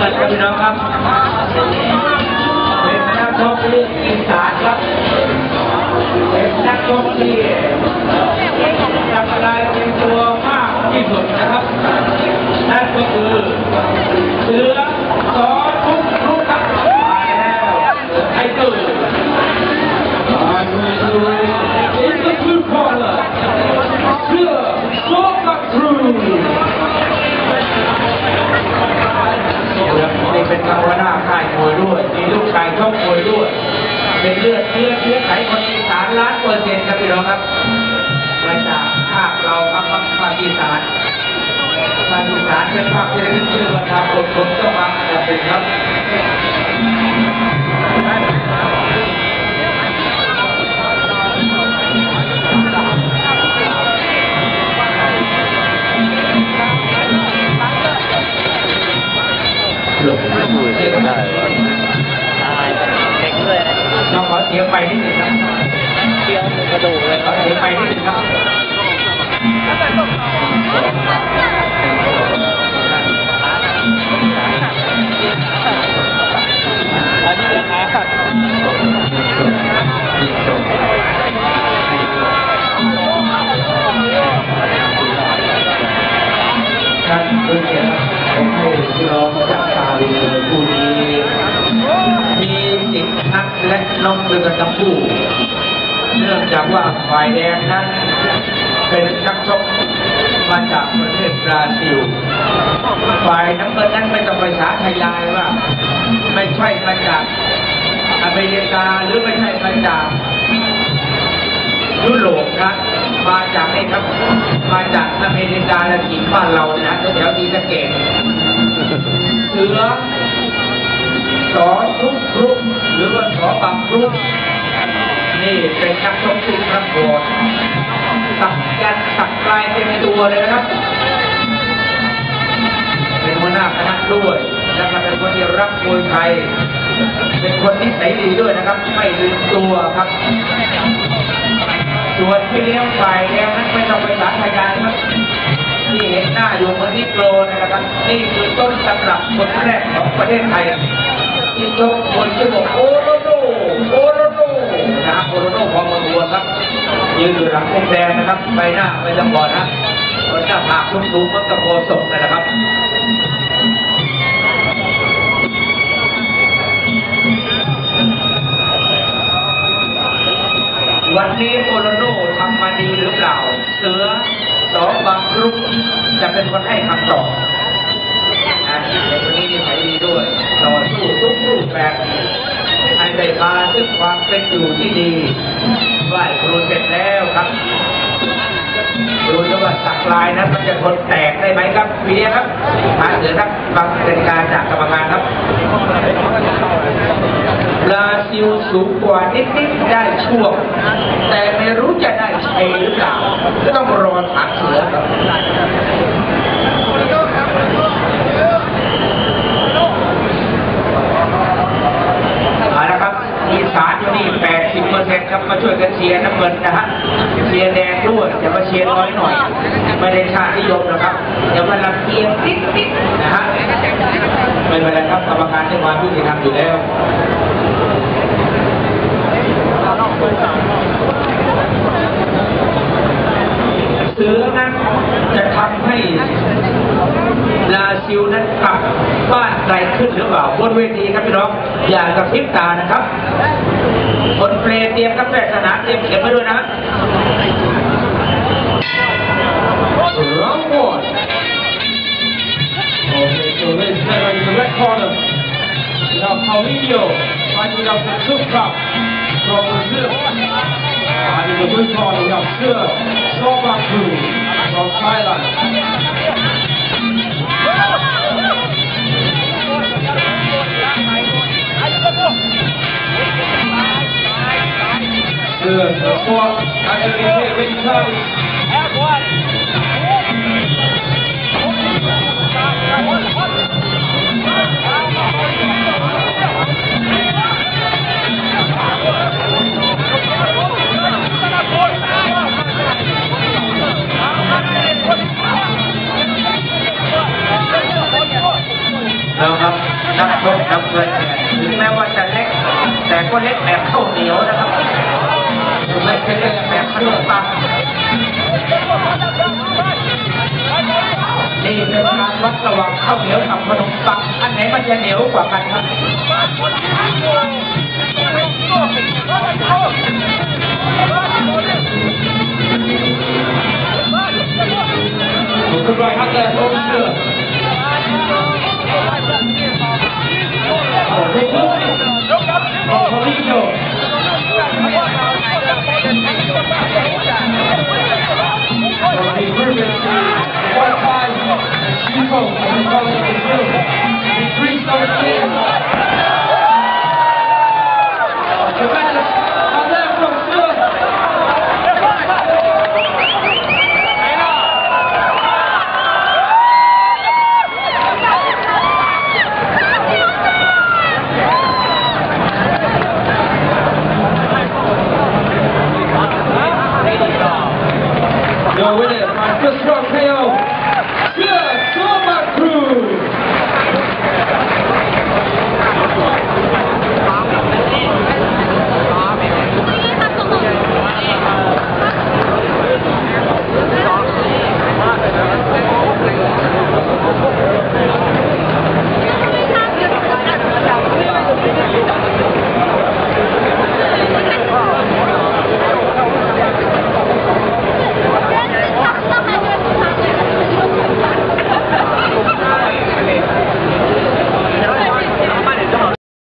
เงินครับพี่น้องครับเป็นนักชกที่อีสานครับเป็นนักชกที่ทำอะไรเป็นตัวมากที่สุดนะครับนั่นก็คือ อีสานภาคอีสานเป็นภาคที่ได้ขึ้นชื่อว่าทำคนคนก็มาจะเป็นครับหลบเสียงได้เด็กเลยต้องขอเสียงไปนิดหนึ่งครับเคี้ยวกระดูกเลยขอเสียงไปนิดหนึ่งครับ อันนี้ราคาท่านเกียรติผมให้พี่น้องจับตาดูเลยผู้นี้ มีสิทธิ์นักและน้องด้วยกันทั้งคู่ เนื่องจากว่าฝ่ายแดงนั้นเป็นนักชก มาจากประเทศบราซิล ฝ่ายน้ำเงินนั้นไม่ต้องไปสาธยายว่า ไม่ใช่มาจากอเมริกาหรือไม่ใช่มาจากยุโรปครับมาจากนี่ครับ มาจากอเมริกาและจีนบ้านเราเนี่ยนะแถวดีสะเกตเสือสอทุกรุกหรือว่าสอบังรุกนี่เป็นนักชกที่ประกวด สักยันต์สักลายเต็มตัวเลยนะครับ เป็นหัวหน้าคณะด้วยแล้วก็เป็นคนที่รักมวยไทย เป็นคนนิสัยดีด้วยนะครับ ไม่ลืมตัวครับ ส่วนพี่เลี้ยงฝ่ายแดงนั้นไม่ต้องไปสาธยายครับที่เห็นหน้าอยู่เหมือนนิโกรนะครับ นี่คือต้นตำรับคนแรกของประเทศไทยที่ชกคนชื่บอกโอโรโนโอโรโนนะครับโอโรโนพองมาบัวครับ ยืนอยู่หลังมุมแดงนะครับใบหน้าไม่ต้องบอดนะคนหน้าผากสูงๆมันกับโคศกเลยนะครับวันนี้โอโลโนทำมาดีหรือเปล่า เสือสองบางรุกจะเป็นคนให้คำตอบนะเด็กคนนี้นิสัยดีด้วยต่อสู้ทุกรูปแบบให้ได้มาซึ่งความเป็นอยู่ที่ดี ไหว้ครูเสร็จแล้วครับดูด้วยว่าสักลายนั้นมันจะทนแตกได้ไหมครับพี่เลี้ยครับทางเสือครับฟังเป็นการจากกรรมการครับบราซิลสูงกว่านิดๆได้ช่วง แต่ไม่รู้จะได้ใช่หรือเปล่าต้องรอถามเสือครับเอาละครับมีสารอยู่นี่ 80เปอร์เซ็นต์ครับมาช่วยกันเชียร์น้ำเงินนะฮะเชียร์แดงด้วยอย่ามาเชียร์น้อยหน่อย ไม่ได้ชาติ นะครับอย่ามาลังเกียจนิดๆนะฮะไม่เป็นไรครับกรรมการให้ความยุติธรรมอยู่แล้วเสือนั้นจะทำให้ลาซิลนั้นกลับบ้านไกลขึ้นหรือเปล่าบนเวทีครับพี่น้องอย่ากระพริบตานะครับคนเพลเตรียมกาแฟสนามเตรียมเข็มไว้ด้วยนะ Paulinho fighting out the Super Cup from Brazil. And in the blue corner, we have Sir Sobaku from Thailand. Sir, the squad, and everything ready แต่ก็เล็กแบบข้าวเหนียวนะครับไม่ใช่เล็กแบบขนมปังนี่เป็นการวัดระหว่างข้าวเหนียวกับขนมปังอันไหนมันจะเหนียวกว่ากันครับคุณรอยครับเลยโอเชื่อ